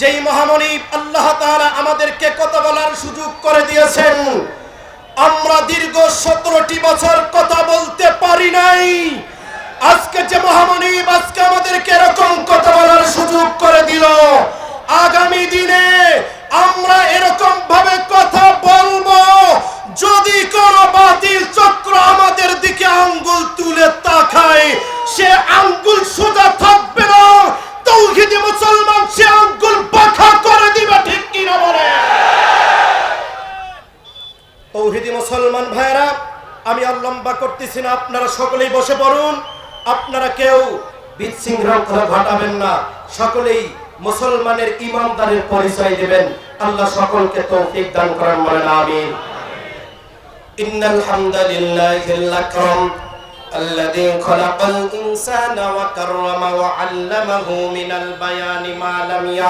যেই মহামণি আল্লাহ তাআলা আমাদেরকে কথা বলার সুযোগ করে দিয়েছেন, আমরা দীর্ঘ সতেরোটি বছর কথা বলতে পারি নাই। আজকে যে মহামণি আজকে তৌহিদি মুসলমান ভাইরা আমি আর লম্বা করতেছি না আপনারা সকলেই বসে পড়ুন আপনারা কেউ বিশৃঙ্খলা ঘটাবেন না সকলেই মুসলমানের ইমানদারের পরিচয় দেবেন আল্লাহ সকলকে তৌফিক দান করেন বলেন আমিন إن الحمد لله الأكرم الذي خلق الإنسان وكرم وعلمه من البيان ما لم يعلم